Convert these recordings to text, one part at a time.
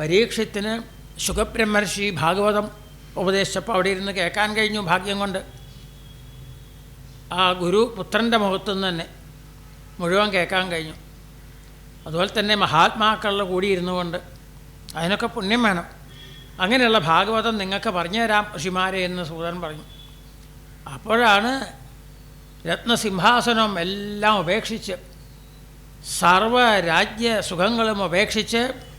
പരീക്ഷത്തിന് ശുഖബ്രഹ്മർഷി ഭാഗവതം ഉപദേശിച്ചപ്പോൾ അവിടെ ഇരുന്ന് കേൾക്കാൻ കഴിഞ്ഞു ഭാഗ്യം കൊണ്ട്. ആ ഗുരു പുത്രന്റെ മുഖത്തുനിന്ന് തന്നെ മുഴുവൻ കേൾക്കാൻ കഴിഞ്ഞു. അതുപോലെ തന്നെ മഹാത്മാക്കളുടെ കൂടി ഇരുന്നു കൊണ്ട് അതിനൊക്കെ പുണ്യം വേണം. അങ്ങനെയുള്ള ഭാഗവതം നിങ്ങൾക്ക് പറഞ്ഞു തരാം ഋഷിമാരെ എന്ന് സൂതൻ പറഞ്ഞു. അപ്പോഴാണ് രത്നസിംഹാസനം എല്ലാം ഉപേക്ഷിച്ച് സർവ രാജ്യ സുഖങ്ങളും ഉപേക്ഷിച്ച്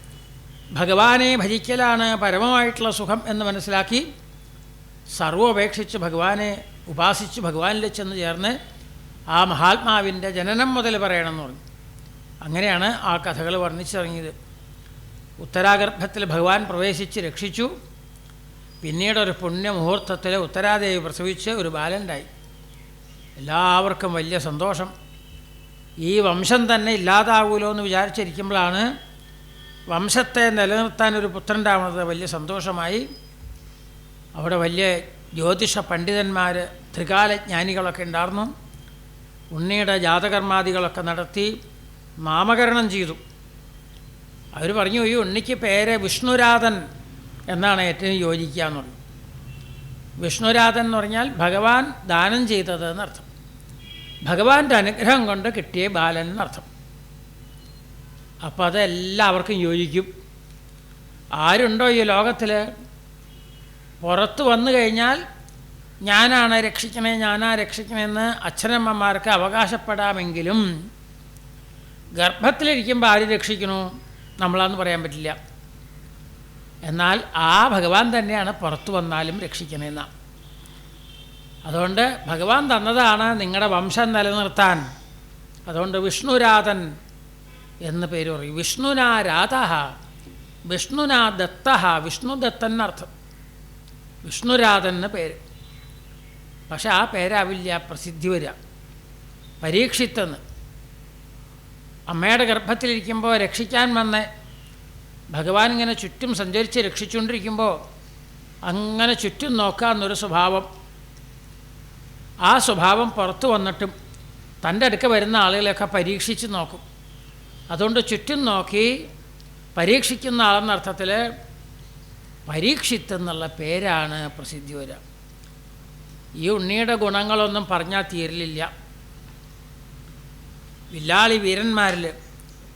ഭഗവാനെ ഭജിക്കലാണ് പരമമായിട്ടുള്ള സുഖം എന്ന് മനസ്സിലാക്കി സർവോപേക്ഷിച്ച് ഭഗവാനെ ഉപാസിച്ച് ഭഗവാനിൽ ചെന്ന് ചേർന്ന് ആ മഹാത്മാവിന്റെ ജനനം മുതൽ പറയണമെന്ന് പറഞ്ഞു. അങ്ങനെയാണ് ആ കഥകൾ വർണിച്ചിറങ്ങിയത്. ഉത്തരാഗർഭത്തിൽ ഭഗവാൻ പ്രവേശിച്ച് രക്ഷിച്ചു. പിന്നീട് ഒരു പുണ്യമുഹൂർത്തത്തിൽ ഉത്തരാദേവി പ്രസവിച്ച് ഒരു ബാലന്റായി എല്ലാവർക്കും വലിയ സന്തോഷം. ഈ വംശം തന്നെ ഇല്ലാതാവൂലോ എന്ന് വിചാരിച്ചിരിക്കുമ്പോഴാണ് വംശത്തെ നിലനിർത്താൻ ഒരു പുത്രന്റാവുന്നത് വലിയ സന്തോഷമായി. അവിടെ വലിയ ജ്യോതിഷ പണ്ഡിതന്മാർ ത്രികാലജ്ഞാനികളൊക്കെ ഉണ്ടായിരുന്നു ഉണ്ണിയുടെ ജാതകർമാദികളൊക്കെ നടത്തി നാമകരണം ചെയ്തു. അവർ പറഞ്ഞു ഈ ഉണ്ണിക്ക് പേര് വിഷ്ണുരാധൻ എന്നാണ് ഏറ്റവും യോജിക്കുക എന്നുള്ളത് വിഷ്ണുരാധൻ എന്ന് പറഞ്ഞാൽ ഭഗവാൻ ദാനം ചെയ്തത് എന്നർത്ഥം. ഭഗവാന്റെ അനുഗ്രഹം കൊണ്ട് കിട്ടിയ ബാലൻ എന്നർത്ഥം. അപ്പോൾ അതെല്ലാവർക്കും യോജിക്കും. ആരുണ്ടോ ഈ ലോകത്തിൽ പുറത്ത് വന്നു കഴിഞ്ഞാൽ ഞാനാണ് രക്ഷിക്കണേ ഞാനാ രക്ഷിക്കണമെന്ന് അച്ഛനമ്മമാർക്ക് അവകാശപ്പെടാമെങ്കിലും ഗർഭത്തിലിരിക്കുമ്പോൾ ആര് രക്ഷിക്കണു? നമ്മളാന്ന് പറയാൻ പറ്റില്ല. എന്നാൽ ആ ഭഗവാൻ തന്നെയാണ് പുറത്തു വന്നാലും രക്ഷിക്കണേന്ന. അതുകൊണ്ട് ഭഗവാൻ തന്നതാണ് നിങ്ങളുടെ വംശം നിലനിർത്താൻ. അതുകൊണ്ട് വിഷ്ണുരാധൻ എന്ന് പേര് പറയും. വിഷ്ണുനാ രാധ വിഷ്ണുനാ ദത്ത വിഷ്ണുദത്തൻ എന്നർത്ഥം. വിഷ്ണുരാധൻ എന്ന പേര്. പക്ഷെ ആ പേരാവില്ല പ്രസിദ്ധി വരിക. പരീക്ഷിത്തെന്ന്. അമ്മയുടെ ഗർഭത്തിലിരിക്കുമ്പോൾ രക്ഷിക്കാൻ വന്ന് ഭഗവാൻ ഇങ്ങനെ ചുറ്റും സഞ്ചരിച്ച് രക്ഷിച്ചുകൊണ്ടിരിക്കുമ്പോൾ അങ്ങനെ ചുറ്റും നോക്കാമെന്നൊരു സ്വഭാവം. ആ സ്വഭാവം പുറത്തു വന്നിട്ടും തന്റെ അടുക്ക വരുന്ന ആളുകളെയൊക്കെ പരീക്ഷിച്ച് നോക്കും. അതുകൊണ്ട് ചുറ്റും നോക്കി പരീക്ഷിക്കുന്ന ആളെന്ന അർത്ഥത്തിൽ പരീക്ഷിത്ത് എന്നുള്ള പേരാണ് പ്രസിദ്ധി വരിക. ഈ ഉണ്ണിയുടെ ഗുണങ്ങളൊന്നും പറഞ്ഞാൽ തീരലില്ല. വില്ലാളി വീരന്മാരിൽ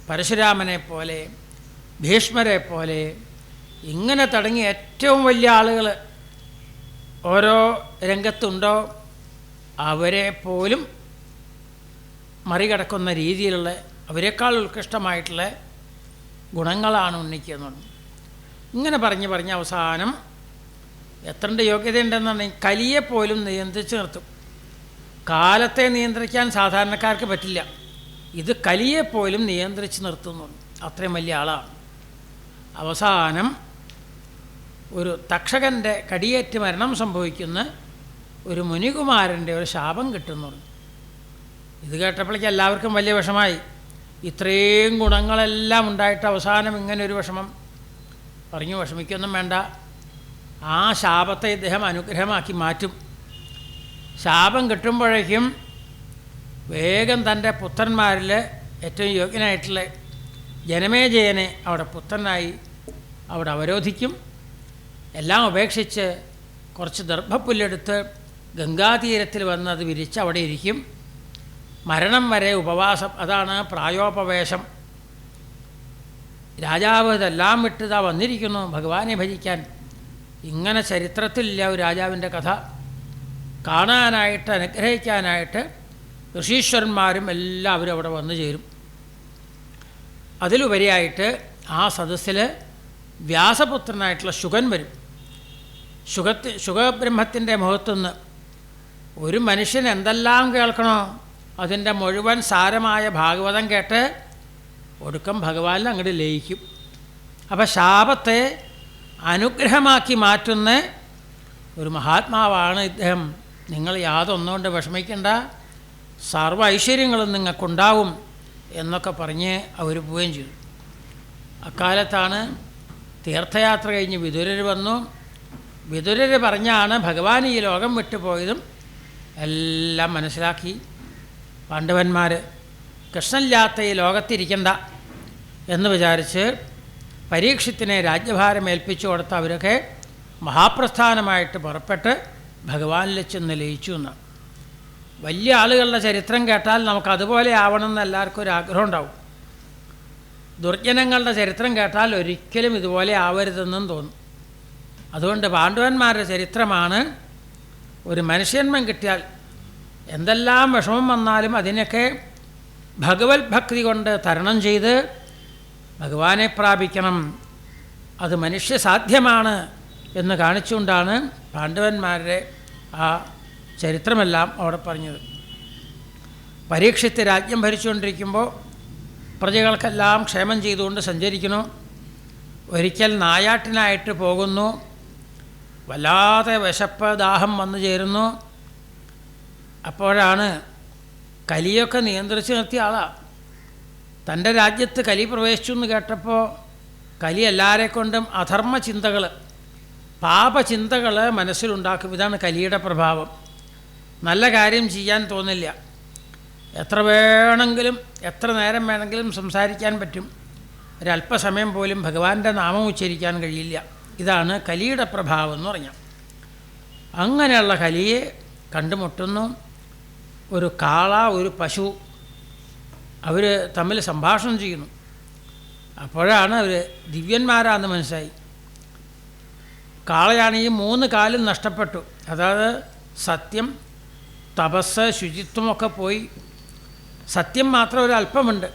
പരശുരാമനെ പോലെ ഭീഷ്മരെ പോലെ ഇങ്ങനെ തുടങ്ങി ഏറ്റവും വലിയ ആളുകൾ ഓരോ രംഗത്തുണ്ടോ അവരെ പോലും മറികടക്കുന്ന രീതിയിലുള്ള അവരെക്കാൾ ഉത്കൃഷ്ടമായിട്ടുള്ള ഗുണങ്ങളാണ് ഉണ്ണിക്ക് ഇങ്ങനെ പറഞ്ഞ് പറഞ്ഞ് അവസാനം എത്രണ്ട് യോഗ്യതയുണ്ടെന്നുണ്ടെങ്കിൽ കലിയെ പോലും നിയന്ത്രിച്ച് നിർത്തും. കാലത്തെ നിയന്ത്രിക്കാൻ സാധാരണക്കാർക്ക് പറ്റില്ല. ഇത് കലിയെ പോലും നിയന്ത്രിച്ച് നിർത്തുന്നുണ്ട് അത്രയും വലിയ ആളാണ്. അവസാനം ഒരു തക്ഷകന്റെ കടിയേറ്റ് മരണം സംഭവിക്കുന്ന ഒരു മുനികുമാരന്റെ ഒരു ശാപം കിട്ടുന്നുണ്ട് ഇത് കേട്ടപ്പോഴേക്ക് എല്ലാവർക്കും വലിയ വിഷമായി. ഇത്രയും ഗുണങ്ങളെല്ലാം ഉണ്ടായിട്ട് അവസാനം ഇങ്ങനെ ഒരു വിഷമം. പറഞ്ഞു വിഷമിക്കൊന്നും വേണ്ട. ആ ശാപത്തെ ഇദ്ദേഹം അനുഗ്രഹമാക്കി മാറ്റും. ശാപം കിട്ടുമ്പോഴേക്കും വേഗം തന്റെ പുത്രന്മാരിൽ ഏറ്റവും യോഗ്യനായിട്ടുള്ള ജനമേജയനെ അവിടെ പുത്രനായി അവിടെ അവരോധിക്കും. എല്ലാം ഉപേക്ഷിച്ച് കുറച്ച് ദർഭപ്പുല്ലെടുത്ത് ഗംഗാതീരത്തിൽ വന്ന് അത് വിരിച്ച് അവിടെ ഇരിക്കും. മരണം വരെ ഉപവാസം അതാണ് പ്രായോപവേശം. രാജാവ് ഇതെല്ലാം വിട്ടിതാ വന്നിരിക്കുന്നു ഭഗവാനെ ഭജിക്കാൻ. ഇങ്ങനെ ചരിത്രത്തിലില്ല ഒരു രാജാവിന്റെ കഥ. കാണാനായിട്ട് അനുഗ്രഹിക്കാനായിട്ട് ഋഷീശ്വരന്മാരും എല്ലാവരും അവിടെ വന്നു ചേരും. അതിലുപരിയായിട്ട് ആ സദസ്സിൽ വ്യാസപുത്രനായിട്ടുള്ള ശുഗൻ വരും. ശുഗത്തി ശുഖബ്രഹ്മത്തിന്റെ മുഖത്തുനിന്ന് ഒരു മനുഷ്യൻ എന്തെല്ലാം കേൾക്കണോ? അതിന്റെ മുഴുവൻ സാരമായ ഭാഗവതം കേട്ട് ഒടുക്കം ഭഗവാനിൽ അങ്ങോട്ട് ലയിക്കും. അപ്പം ശാപത്തെ അനുഗ്രഹമാക്കി മാറ്റുന്ന ഒരു മഹാത്മാവാണ് ഇദ്ദേഹം. നിങ്ങൾ യാതൊന്നുകൊണ്ട് വിഷമിക്കേണ്ട. സർവ ഐശ്വര്യങ്ങളും നിങ്ങൾക്കുണ്ടാവും എന്നൊക്കെ പറഞ്ഞ് അവർ പോവുകയും ചെയ്തു. അക്കാലത്താണ് തീർത്ഥയാത്ര കഴിഞ്ഞ് വിതുരർ വന്നു. വിതുരർ പറഞ്ഞാണ് ഭഗവാൻ ഈ ലോകം വിട്ടുപോയതും എല്ലാം മനസ്സിലാക്കി. പാണ്ഡവന്മാർ കൃഷ്ണനില്ലാത്ത ഈ ലോകത്തിരിക്കണ്ട എന്ന് വിചാരിച്ച് പരീക്ഷത്തിനെ രാജ്യഭാരം ഏൽപ്പിച്ചു കൊടുത്ത അവരൊക്കെ മഹാപ്രസ്ഥാനമായിട്ട് പുറപ്പെട്ട് ഭഗവാനിൽ ചെന്ന് ലയിച്ചു എന്നാണ് വലിയ ആളുകളുടെ ചരിത്രം കേട്ടാൽ നമുക്ക് അതുപോലെ ആവണമെന്ന് എല്ലാവർക്കും ഒരു ആഗ്രഹം ഉണ്ടാവും. ദുർജനങ്ങളുടെ ചരിത്രം കേട്ടാൽ ഒരിക്കലും ഇതുപോലെ ആവരുതെന്നും തോന്നും. അതുകൊണ്ട് പാണ്ഡവന്മാരുടെ ചരിത്രമാണ് ഒരു മനുഷ്യന്മം കിട്ടിയാൽ എന്തെല്ലാം വിഷമം വന്നാലും അതിനൊക്കെ ഭഗവത് ഭക്തി കൊണ്ട് തരണം ചെയ്ത് ഭഗവാനെ പ്രാപിക്കണം. അത് മനുഷ്യ സാധ്യമാണ് എന്ന് കാണിച്ചുകൊണ്ടാണ് പാണ്ഡവന്മാരുടെ ആ ചരിത്രമെല്ലാം അവിടെ പറഞ്ഞത്. പരീക്ഷിച്ച് രാജ്യം ഭരിച്ചുകൊണ്ടിരിക്കുമ്പോൾ പ്രജകൾക്കെല്ലാം ക്ഷേമം ചെയ്തുകൊണ്ട് സഞ്ചരിക്കുന്നു. ഒരിക്കൽ നായാട്ടിനായിട്ട് പോകുന്നു. വല്ലാതെ വിശപ്പ് ദാഹം വന്നു ചേരുന്നു. അപ്പോഴാണ് കലിയൊക്കെ നിയന്ത്രിച്ച് നിർത്തിയ ആളാണ് തന്റെ രാജ്യത്ത് കലി പ്രവേശിച്ചു എന്ന് കേട്ടപ്പോൾ കലി എല്ലാവരെ കൊണ്ടും അധർമ്മ ചിന്തകൾ പാപചിന്തകൾ മനസ്സിലുണ്ടാക്കും. ഇതാണ് കലിയുടെ പ്രഭാവം. നല്ല കാര്യം ചെയ്യാൻ തോന്നില്ല. എത്ര വേണമെങ്കിലും എത്ര നേരം വേണമെങ്കിലും സംസാരിക്കാൻ പറ്റും. ഒരല്പസമയം പോലും ഭഗവാന്റെ നാമം ഉച്ചരിക്കാൻ കഴിയില്ല. ഇതാണ് കലിയുടെ പ്രഭാവം എന്ന് പറഞ്ഞാൽ. അങ്ങനെയുള്ള കലിയെ കണ്ടുമുട്ടുന്നു. ഒരു കാള ഒരു പശു അവർ തമ്മിൽ സംഭാഷണം ചെയ്യുന്നു. അപ്പോഴാണ് അവർ ദിവ്യന്മാരാന്ന് മനസ്സിലായി. കാളയാണെങ്കിൽ മൂന്ന് കാലും നഷ്ടപ്പെട്ടു. അതായത് സത്യം തപസ് ശുചിത്വമൊക്കെ പോയി. സത്യം മാത്രം ഒരു അല്പമുണ്ട്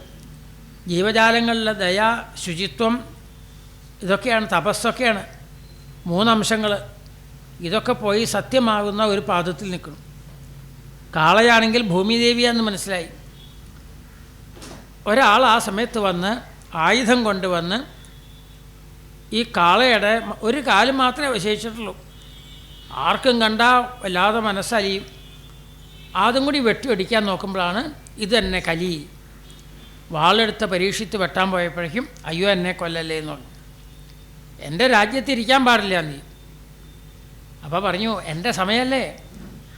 ജീവജാലങ്ങളിലെ ദയ ശുചിത്വം ഇതൊക്കെയാണ് തപസ്സൊക്കെയാണ് മൂന്നംശങ്ങൾ ഇതൊക്കെ പോയി സത്യമാകുന്ന ഒരു പാദത്തിൽ നിൽക്കുന്നു. കാളയാണെങ്കിൽ ഭൂമിദേവിയാന്ന് മനസ്സിലായി. ഒരാൾ ആ സമയത്ത് വന്ന് ആയുധം കൊണ്ടുവന്ന് ഈ കാളയുടെ ഒരു കാൽ മാത്രമേ അവശേഷിച്ചിട്ടുള്ളൂ. ആർക്കും കണ്ടാൽ വല്ലാതെ മനസ്സലിയും. അതും കൂടി വെട്ടിയടിക്കാൻ നോക്കുമ്പോഴാണ് ഇത് തന്നെ കലി. വാളെടുത്ത് പരീക്ഷിച്ച് വെട്ടാൻ പോയപ്പോഴേക്കും അയ്യോ എന്നെ കൊല്ലല്ലേ എന്ന് പറഞ്ഞു. എന്റെ രാജ്യത്തിരിക്കാൻ പാടില്ല നീ. അപ്പോൾ പറഞ്ഞു എന്റെ സമയമല്ലേ?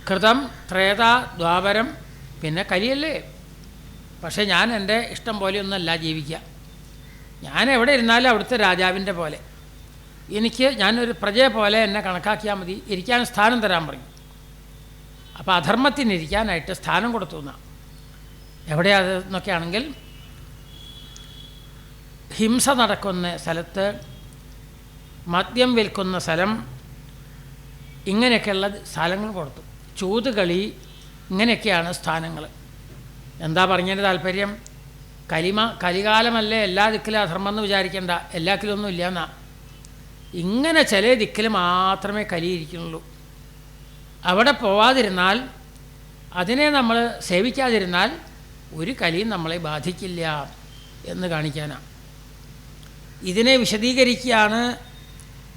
കൃതം ത്രേത ദ്വാപരം പിന്നെ കലിയല്ലേ പക്ഷേ ഞാൻ എന്റെ ഇഷ്ടം പോലെയൊന്നല്ല ജീവിക്കുക. ഞാൻ എവിടെ ഇരുന്നാലും അവിടുത്തെ രാജാവിന്റെ പോലെ. എനിക്ക് ഞാനൊരു പ്രജയെ പോലെ എന്നെ കണക്കാക്കിയാൽ മതി. ഇരിക്കാൻ സ്ഥാനം തരാൻ പറയും. അപ്പോൾ അധർമ്മത്തിന് ഇരിക്കാനായിട്ട് സ്ഥാനം കൊടുത്തു എന്നാ. എവിടെയാ എന്നൊക്കെ ആണെങ്കിൽ ഹിംസ നടക്കുന്ന സ്ഥലത്ത് മദ്യം വിൽക്കുന്ന സ്ഥലം ഇങ്ങനെയൊക്കെയുള്ള സ്ഥലങ്ങൾ കൊടുത്തു. ചൂതുകളി ഇങ്ങനെയൊക്കെയാണ് സ്ഥാനങ്ങൾ എന്താ പറഞ്ഞതിന്റെ താല്പര്യം? കലിമ കലികാലമല്ലേ എല്ലാ ദിക്കിലും അധർമ്മം എന്ന് വിചാരിക്കേണ്ട. എല്ലാ ദിക്കിലൊന്നും ഇല്ല എന്നാ. ഇങ്ങനെ ചില ദിക്കിൽ മാത്രമേ കലിയിരിക്കുന്നുള്ളൂ അവിടെ പോവാതിരുന്നാൽ അതിനെ നമ്മൾ സേവിക്കാതിരുന്നാൽ ഒരു കലിയും നമ്മളെ ബാധിക്കില്ല എന്ന് കാണിക്കാനാണ് ഇതിനെ വിശദീകരിക്കുകയാണ്.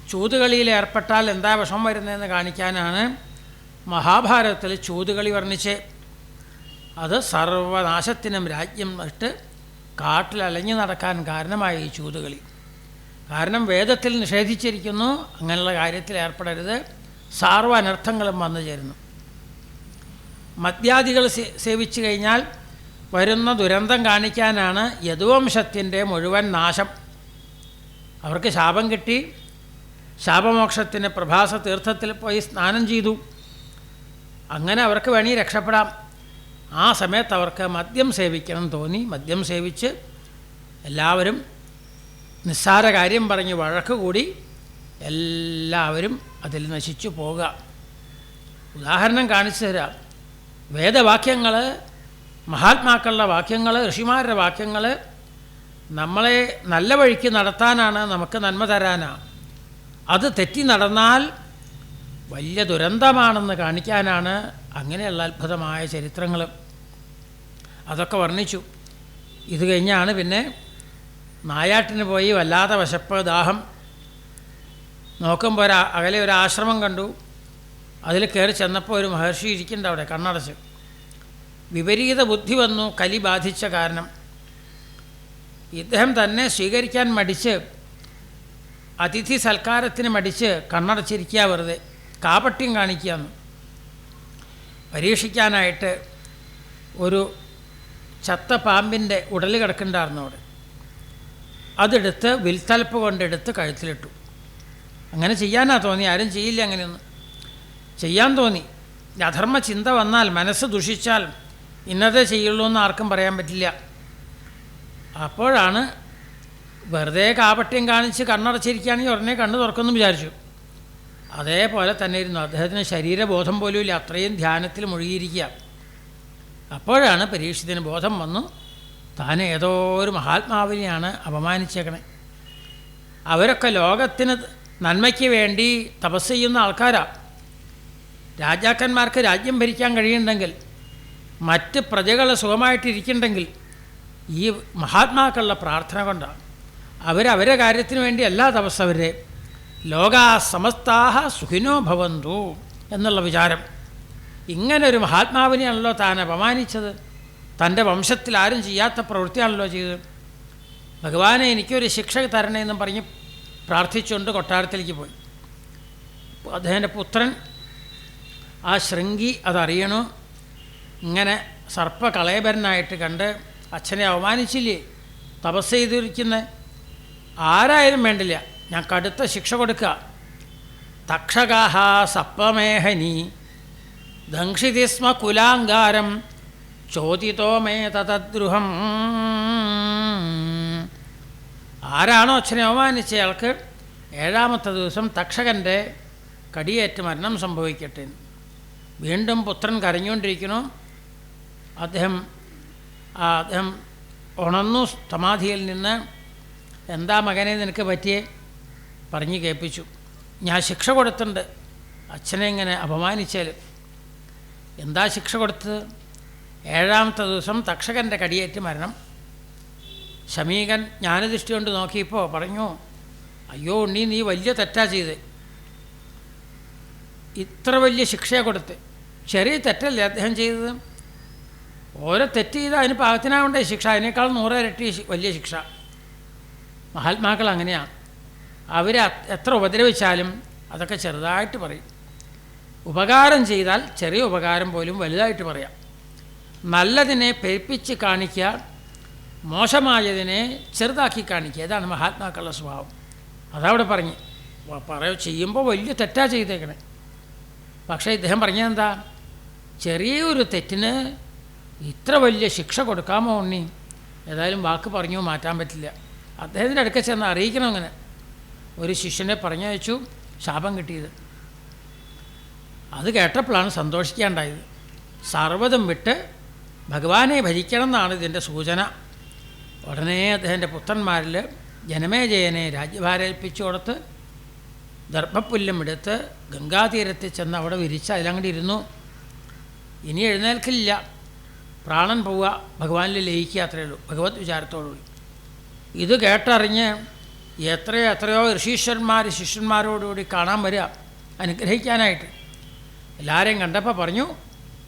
ചൂതുകളിയിൽ ഏർപ്പെട്ടാൽ എന്താ വിഷമം വരുന്നതെന്ന് കാണിക്കാനാണ് മഹാഭാരതത്തിൽ ചൂതുകളി വർണിച്ച് അത് സർവനാശത്തിനും രാജ്യം നട്ട് കാട്ടിൽ അലഞ്ഞു നടക്കാൻ കാരണമായി ഈ ചൂതുകളി. കാരണം വേദത്തിൽ നിഷേധിച്ചിരിക്കുന്നു അങ്ങനെയുള്ള കാര്യത്തിൽ ഏർപ്പെടരുത് സാർവ അനർത്ഥങ്ങളും വന്നു ചേരുന്നു. മദ്യാദികൾ സേവിച്ചു കഴിഞ്ഞാൽ വരുന്ന ദുരന്തം കാണിക്കാനാണ് യദുവംശത്തിന്റെ മുഴുവൻ നാശം. അവർക്ക് ശാപം കിട്ടി ശാപമോക്ഷത്തിന് പ്രഭാസ തീർത്ഥത്തിൽ പോയി സ്നാനം ചെയ്തു. അങ്ങനെ അവർക്ക് വേണി രക്ഷപ്പെടാം. ആ സമയത്ത് അവർക്ക് മദ്യം സേവിക്കണം തോന്നി. മദ്യം സേവിച്ച് എല്ലാവരും നിസ്സാര കാര്യം പറഞ്ഞ് വഴക്ക് കൂടി എല്ലാവരും അതിൽ നശിച്ചു പോകുക ഉദാഹരണം കാണിച്ചു തരാം. വേദവാക്യങ്ങൾ മഹാത്മാക്കളുടെ വാക്യങ്ങൾ ഋഷിമാരുടെ വാക്യങ്ങൾ നമ്മളെ നല്ല വഴിക്ക് നടത്താനാണ് നമുക്ക് നന്മ തരാനാണ് അത് തെറ്റി നടന്നാൽ വലിയ ദുരന്തമാണെന്ന് കാണിക്കാനാണ് അങ്ങനെയുള്ള അത്ഭുതമായ ചരിത്രങ്ങൾ അതൊക്കെ വർണിച്ചു. ഇത് കഴിഞ്ഞാണ് പിന്നെ നായാട്ടിന് പോയി വല്ലാതെ വശപ്പ് ദാഹം. നോക്കുമ്പോൾ അകലെ ഒരു ആശ്രമം കണ്ടു. അതിൽ കയറി ചെന്നപ്പോൾ ഒരു മഹർഷി ഇരിക്കുന്നുണ്ട് അവിടെ കണ്ണടച്ച്. വിപരീത ബുദ്ധി വന്നു കലി ബാധിച്ച കാരണം. ഇദ്ദേഹം തന്നെ സ്വീകരിക്കാൻ മടിച്ച് അതിഥി സൽക്കാരത്തിന് മടിച്ച് കണ്ണടച്ചിരിക്കുക വെറുതെ. കാപട്യം കാണിക്കുക എന്ന് പരീക്ഷിക്കാനായിട്ട് ഒരു ചത്ത പാമ്പിന്റെ ഉടൽ കിടക്കുന്നുണ്ടായിരുന്നു അവിടെ. അതെടുത്ത് വിൽത്തലപ്പ് കൊണ്ടെടുത്ത് കഴുത്തിലിട്ടു. അങ്ങനെ ചെയ്യാനാ തോന്നി ആരും ചെയ്യില്ല അങ്ങനെയൊന്നും. ചെയ്യാൻ തോന്നി. അധർമ്മ ചിന്ത വന്നാൽ മനസ്സ് ദുഷിച്ചാൽ ഇന്നതേ ചെയ്യുള്ളൂ എന്ന് ആർക്കും പറയാൻ പറ്റില്ല. അപ്പോഴാണ് വെറുതെ കാപട്യം കാണിച്ച് കണ്ണടച്ചിരിക്കുകയാണെങ്കിൽ ഉടനെ കണ്ണ് തുറക്കുമെന്ന് വിചാരിച്ചു. അതേപോലെ തന്നെ ഇരുന്നു. അദ്ദേഹത്തിന് ശരീരബോധം പോലും ഇല്ല അത്രയും ധ്യാനത്തിൽ മുഴുകിയിരിക്കുക. അപ്പോഴാണ് പരീക്ഷത്തിന് ബോധം വന്നു. താൻ ഏതോ ഒരു മഹാത്മാവിനെയാണ് അപമാനിച്ചേക്കണേ. അവരൊക്കെ ലോകത്തിന് നന്മയ്ക്ക് വേണ്ടി തപസ് ചെയ്യുന്ന ആൾക്കാരാണ് രാജാക്കന്മാർക്ക് രാജ്യം ഭരിക്കാൻ കഴിയുന്നുണ്ടെങ്കിൽ മറ്റ് പ്രജകൾ സുഖമായിട്ടിരിക്കുന്നുണ്ടെങ്കിൽ ഈ മഹാത്മാക്കളുടെ പ്രാർത്ഥന കൊണ്ടാണ്. അവരവരെ കാര്യത്തിന് വേണ്ടി എല്ലാ തപസ് അവരെ ലോകാ സമസ്താഹ സുഖിനോ ഭവന്തു എന്നുള്ള വിചാരം. ഇങ്ങനെ ഒരു മഹാത്മാവിനെയാണല്ലോ താൻ അപമാനിച്ചത്. തന്റെ വംശത്തിൽ ആരും ചെയ്യാത്ത പ്രവൃത്തിയാണല്ലോ ചെയ്തത്. ഭഗവാനെ എനിക്കൊരു ശിക്ഷ തരണേ എന്നും പറഞ്ഞ് പ്രാർത്ഥിച്ചുകൊണ്ട് കൊട്ടാരത്തിലേക്ക് പോയി. അദ്ദേഹത്തിന്റെ പുത്രൻ ആ ശൃംഗി അതറിയണു. ഇങ്ങനെ സർപ്പകളയപരനായിട്ട് കണ്ട് അച്ഛനെ അവമാനിച്ചില്ലേ തപസ് ചെയ്തിരിക്കുന്ന? ആരായാലും വേണ്ടില്ല. ഞാൻ കടുത്ത ശിക്ഷ കൊടുക്കുക. തക്ഷകാഹ സപ്പമേഹനി ദംഷിതിസ്മ കുലാങ്കാരം. ചോദിതോ മേ തദ്രുഹം ആരാണോ അച്ഛനെ അവമാനിച്ചയാൾക്ക് ഏഴാമത്തെ ദിവസം തക്ഷകന്റെ കടിയേറ്റ് മരണം സംഭവിക്കട്ടെ. വീണ്ടും പുത്രൻ കരഞ്ഞുകൊണ്ടിരിക്കുന്നു. അദ്ദേഹം അദ്ദേഹം ഉണർന്നു സമാധിയിൽ നിന്ന് എന്താ മകനെ നിനക്ക് പറ്റിയേ? പറഞ്ഞു കേൾപ്പിച്ചു. ഞാൻ ശിക്ഷ കൊടുത്തിട്ടുണ്ട്. അച്ഛനെ ഇങ്ങനെ അപമാനിച്ചാൽ എന്താ ശിക്ഷ കൊടുത്തത്? ഏഴാമത്തെ ദിവസം തക്ഷകന്റെ കടിയേറ്റ് മരണം. ശമീകൻ ജ്ഞാനദൃഷ്ടി കൊണ്ട് നോക്കിയപ്പോൾ പറഞ്ഞു അയ്യോ ഉണ്ണി നീ വലിയ തെറ്റാ ചെയ്ത്. ഇത്ര വലിയ ശിക്ഷയെ കൊടുത്ത്. ചെറിയ തെറ്റല്ലേ അദ്ദേഹം ചെയ്തത്? ഓരോ തെറ്റ് ചെയ്താൽ അതിന് പാകത്തിനാവേണ്ട ശിക്ഷ. അതിനേക്കാൾ നൂറ് ഇരട്ടി വലിയ ശിക്ഷ. മഹാത്മാക്കൾ അങ്ങനെയാണ് അവർ എത്ര ഉപദ്രവിച്ചാലും അതൊക്കെ ചെറുതായിട്ട് പറയും. ഉപകാരം ചെയ്താൽ ചെറിയ ഉപകാരം പോലും വലുതായിട്ട് പറയാം. നല്ലതിനെ പെരുപ്പിച്ച് കാണിക്കുക മോശമായതിനെ ചെറുതാക്കി കാണിക്കുക ഇതാണ് മഹാത്മാക്കളുടെ സ്വഭാവം. അതവിടെ പറഞ്ഞ്. പറയ ചെയ്യുമ്പോൾ വലിയ തെറ്റാ ചെയ്തേക്കണേ. പക്ഷേ ഇദ്ദേഹം പറഞ്ഞതെന്താ? ചെറിയൊരു തെറ്റിന് ഇത്ര വലിയ ശിക്ഷ കൊടുക്കാമോ ഉണ്ണി? ഏതായാലും വാക്ക് പറഞ്ഞു മാറ്റാൻ പറ്റില്ല. അദ്ദേഹത്തിന്റെ അടുക്ക ചെന്ന് അറിയിക്കണം അങ്ങനെ. ഒരു ശിഷ്യനെ പറഞ്ഞയച്ചു ശാപം കിട്ടിയത്. അത് കേട്ടപ്പോഴാണ് സന്തോഷിക്കാണ്ടായത്. സർവതും വിട്ട് ഭഗവാനെ ഭജിക്കണം എന്നാണ് ഇതിന്റെ സൂചന. ഉടനെ അദ്ദേഹത്തിന്റെ പുത്രന്മാരിൽ ജനമേജയനെ രാജ്യഭാരേൽപ്പിച്ചു കൊടുത്ത് ദർഭപ്പുല്ലും എടുത്ത് ഗംഗാതീരത്തിൽ ചെന്ന് അവിടെ വിരിച്ച് അതിലങ്ങോട്ട് ഇരുന്നു. ഇനി എഴുന്നേൽക്കില്ല. പ്രാണൻ പോവുക ഭഗവാനിൽ ലയിക്കുക അത്രയേ ഉള്ളൂ. ഭഗവത് വിചാരത്തോടുകൂടി. ഇത് കേട്ടറിഞ്ഞ് എത്രയോ എത്രയോ ഋഷീശ്വരന്മാർ ശിഷ്യന്മാരോടുകൂടി കാണാൻ വരിക അനുഗ്രഹിക്കാനായിട്ട്. എല്ലാവരെയും കണ്ടപ്പോൾ പറഞ്ഞു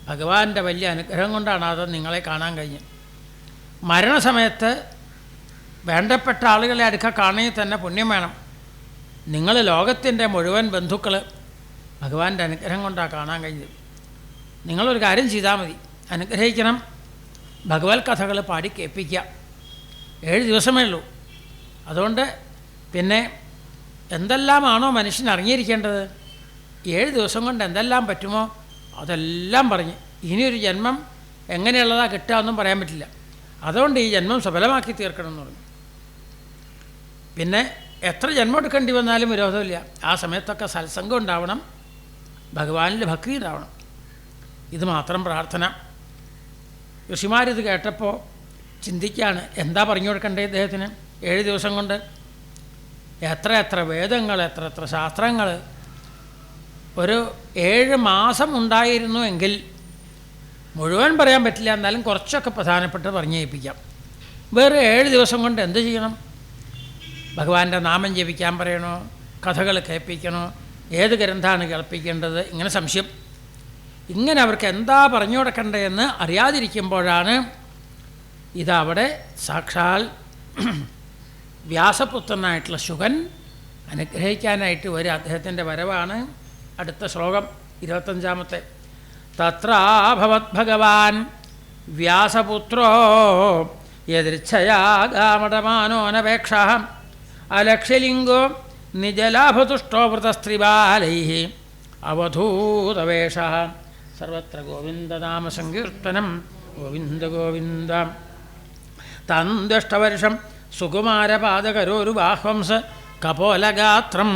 ഭഗവാന്റെ വലിയ അനുഗ്രഹം കൊണ്ടാണ് അത് നിങ്ങളെ കാണാൻ കഴിഞ്ഞത്. മരണസമയത്ത് വേണ്ടപ്പെട്ട ആളുകളെ അടുക്ക കാണുകയും തന്നെ പുണ്യം വേണം. നിങ്ങൾ ലോകത്തിന്റെ മുഴുവൻ ബന്ധുക്കൾ ഭഗവാന്റെ അനുഗ്രഹം കൊണ്ടാണ് കാണാൻ കഴിഞ്ഞത്. നിങ്ങളൊരു കാര്യം ചെയ്താൽ മതി. അനുഗ്രഹിക്കണം. ഭഗവത് കഥകൾ പാടി കേൾപ്പിക്കുക. ഏഴ് ദിവസമേ ഉള്ളൂ. അതുകൊണ്ട് പിന്നെ എന്തെല്ലാമാണോ മനുഷ്യൻ അറിഞ്ഞിരിക്കേണ്ടത്? ഏഴ് ദിവസം കൊണ്ട് എന്തെല്ലാം പറ്റുമോ? അതെല്ലാം പറഞ്ഞ്. ഇനിയൊരു ജന്മം എങ്ങനെയുള്ളതാ കിട്ടുകയെന്നും പറയാൻ പറ്റില്ല. അതുകൊണ്ട് ഈ ജന്മം സഫലമാക്കി തീർക്കണം എന്ന് പറഞ്ഞു. പിന്നെ എത്ര ജന്മം എടുക്കേണ്ടി വന്നാലും വിരോധമില്ല. ആ സമയത്തൊക്കെ സത്സംഗം ഉണ്ടാവണം. ഭഗവാനിൽ ഭക്തി ഉണ്ടാവണം. ഇത് മാത്രം പ്രാർത്ഥന. ഋഷിമാരിത് കേട്ടപ്പോൾ ചിന്തിക്കുകയാണ് എന്താ പറഞ്ഞു കൊടുക്കണ്ടേ ഇദ്ദേഹത്തിന്? ഏഴ് ദിവസം കൊണ്ട് എത്ര എത്ര വേദങ്ങൾ എത്ര എത്ര ശാസ്ത്രങ്ങൾ. ഒരു ഏഴ് മാസം ഉണ്ടായിരുന്നു എങ്കിൽ മുഴുവൻ പറയാൻ പറ്റില്ല. എന്നാലും കുറച്ചൊക്കെ പ്രധാനപ്പെട്ട് പറഞ്ഞു ഏൽപ്പിക്കാം വേറെ ഏഴ് ദിവസം കൊണ്ട് എന്ത് ചെയ്യണം? ഭഗവാന്റെ നാമം ജപിക്കാൻ പറയണോ? കഥകൾ കേൾപ്പിക്കണോ? ഏത് ഗ്രന്ഥമാണ് കേൾപ്പിക്കേണ്ടത്? ഇങ്ങനെ സംശയം. ഇങ്ങനെ അവർക്ക് എന്താ പറഞ്ഞു കൊടുക്കേണ്ടതെന്ന് അറിയാതിരിക്കുമ്പോഴാണ് ഇതവിടെ സാക്ഷാൽ വ്യാസപുത്രനായിട്ടുള്ള ശുഗൻ അനുഗ്രഹിക്കാനായിട്ട് ഒരു അദ്ദേഹത്തിന്റെ വരവാണ് അടുത്ത ശ്ലോകം ഇരുപത്തഞ്ചാമത്തെ. തത്രാഭവത് ഭഗവാൻ വ്യാസപുത്രോ യദൃച്ഛയാഗാമടമാനോനപേക്ഷ. അലക്ഷ്യലിംഗോ നിജലാഭതുഷ്ടോ വൃതസ്ത്രീബാലൈ അവധൂതവേഷ. സർവത്ര ഗോവിന്ദനാമസങ്കീർത്തനം. ഗോവിന്ദ ഗോവിന്ദ. തന്ദഷ്ടവർഷം സുകുമാരപാദകരോരു ബാഹ്വംസ കപോലഗാത്രം.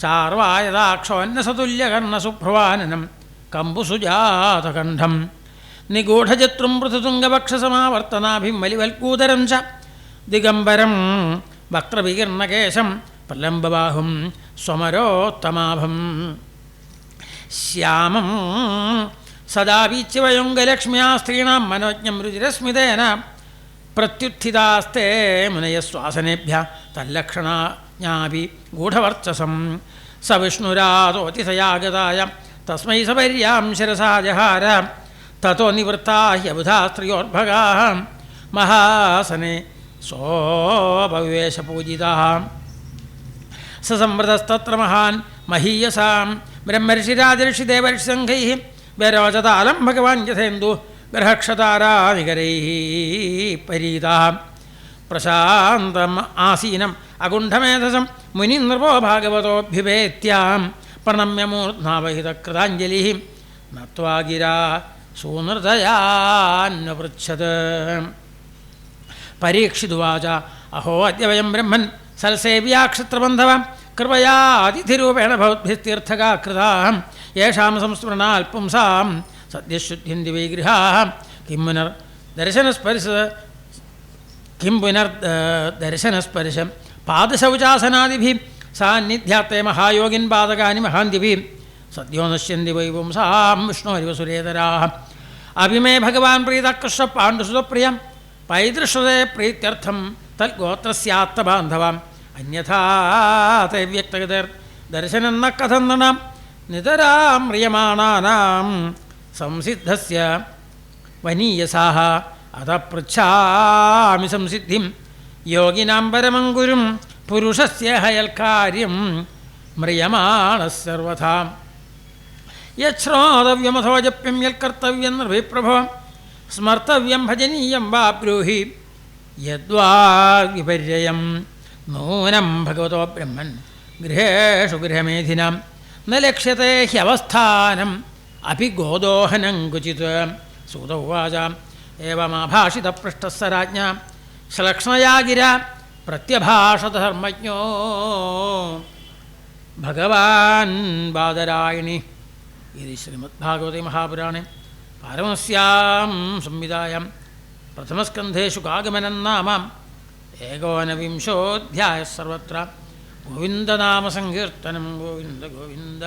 ചാർവായതാക്ഷോന്നസതുല്യകർണസുഭ്രവാനനം കമ്പുസുജാതകണ്ഠം. നിഗൂഢചത്രും പൃഥുതുംഗപക്ഷസമാവർത്തനാഭിം വലിവൽക്കൂതരം ച. ദിഗംബരം വക്രവികീർണകേശം പ്രലംബബാഹും സ്വമരോത്തമാഭം. ശ്യാമം സദാ വീച്യവയുംഗലക്ഷ്മ്യാ സ്ത്രീണാം മനോജ്ഞം രുചിരസ്മിതേന. प्रत्युत्थितास्ते मुनयस्वासनेभ्य तल्लक्षणाज्ञापि गूढ़वर्चस स विष्णुरादोतिसयागताय तस्मै सपर्यां शिरसा जहार, ततो निवृत्ता ह्यबुधा स्त्रियोर्भगाः। महासने सोपवेशपूजिताः स संवृतस्तत्र महान् महीयसां। ब्रह्मर्षिराजर्षिदेवर्षिसङ्घैः व्यरोचतालं भगवान् ഗ്രഹക്ഷതാരാനികരൈ പരീതാം. പ്രശാന്തം ആസീനം അകുണ്ഠമേധസം മുനിനൃപോ ഭാഗവതോഭ്യുപേത്യാം പ്രണമ്യമൂർധാവഹിതകൃതാഞ്ജലി നത്വാ ഗിരാ സൂനൃതയാന്വപൃച്ഛത് പരീക്ഷിതുവാച അഹോ അദ്യ വയം ബ്രഹ്മൻ സൽസേവ്യാക്ഷത്രബന്ധവ കൃപയാതിഥിരൂപേണ ഭവദ്ഭിസ്തീർത്ഥകാ കൃതാം യേഷാം സംസ്മരണാൽ सद्यशुद्धिन्दिवैगृहाः किं पुनर् दर्शनस्पर्श किं पुनर् दर्शनस्पर्श। पादशौचासनादिभिः सान्निध्यात्ते महायोगिन् पादकानि महान्दिभिः। सद्यो नश्यन्ति वैपुंसां विष्णुहरिवसुरेतराः अभिमे भगवान् प्रीतः कृष्णः पाण्डुसुतप्रियं पैतृषदे प्रीत्यर्थं तद्गोत्रस्यात्तबान्धवाम्। अन्यथा ते व्यक्तगतिर्दर्शनं न कथन्दनां नितरां म्रियमाणानां സംസിദ്ധസ്യ വനീയസാഹ. അത പൃച്ഛാമി സംസിദ്ധിം. യോഗിനാം പരമങ്കുരും പുരുഷസ്യ ഹയൽക്കാര്യം മ്രിയമാണ സർവഥാം യശ്രോതവ്യമഥോ ജപ്യം യൽക്കർത്തവ്യം നിർഭിപ്രഭോ സ്മർത്തവ്യം ഭജനീയം വാ ബ്രൂഹി. യദ്വാ നൂനം ഭഗവതോ ബ്രഹ്മൻ ഗൃഹേഷു ഗൃഹമേധിനാം. ന ലക്ഷ്യത്തെ ഹ്യവസ്ഥാനം അഭി ഗോദോഹനം കുചിത് സൂത ഉവാച. ഏവമാഭാഷിതപൃഷ്ടസ്സ രാജ്ഞ ശ്ലക്ഷ്ണയാ പ്രത്യഭാഷതധർമ്മജ്ഞോ ഭഗവാൻ ബാദരായണി. ഇത് ശ്രീമദ്ഭാഗവതേ മഹാപുരാണേ. പാരമസ്യാം സംവിധായം. പ്രഥമസ്കന്ധേഷു കാഗമനം നാമ. ഏകോനവിംശോധ്യായ സർവത്ര. ഗോവിന്ദനാമസങ്കീർത്തനം ഗോവിന്ദ ഗോവിന്ദ.